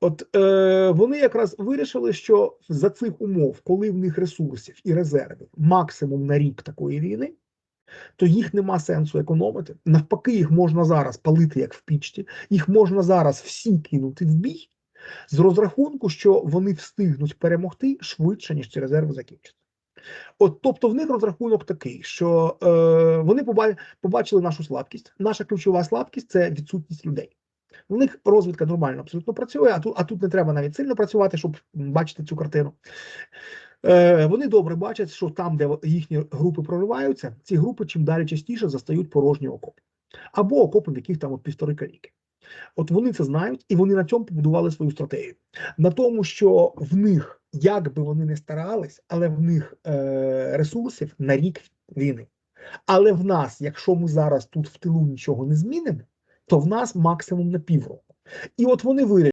От е, вони якраз вирішили, що за цих умов, коли в них ресурсів і резервів максимум на рік такої війни, то їх нема сенсу економити. Навпаки, їх можна зараз палити як в пічці, їх можна зараз всі кинути в бій з розрахунку, що вони встигнуть перемогти швидше, ніж ці резерви закінчаться. От, тобто, в них розрахунок такий, що е, вони побачили нашу слабкість. Наша ключова слабкість це відсутність людей. У них розвідка нормально абсолютно працює, а тут, а тут не треба навіть сильно працювати, щоб бачити цю картину. Е, вони добре бачать, що там, де їхні групи прориваються, ці групи чим далі частіше застають порожні окопи. Або окопи, в яких там от півтори каліки. От вони це знають, і вони на цьому побудували свою стратегію. На тому, що в них, як би вони не старались, але в них е, ресурсів на рік війни. Але в нас, якщо ми зараз тут в тилу нічого не змінимо, то в нас максимум на півроку. І от вони вирішили.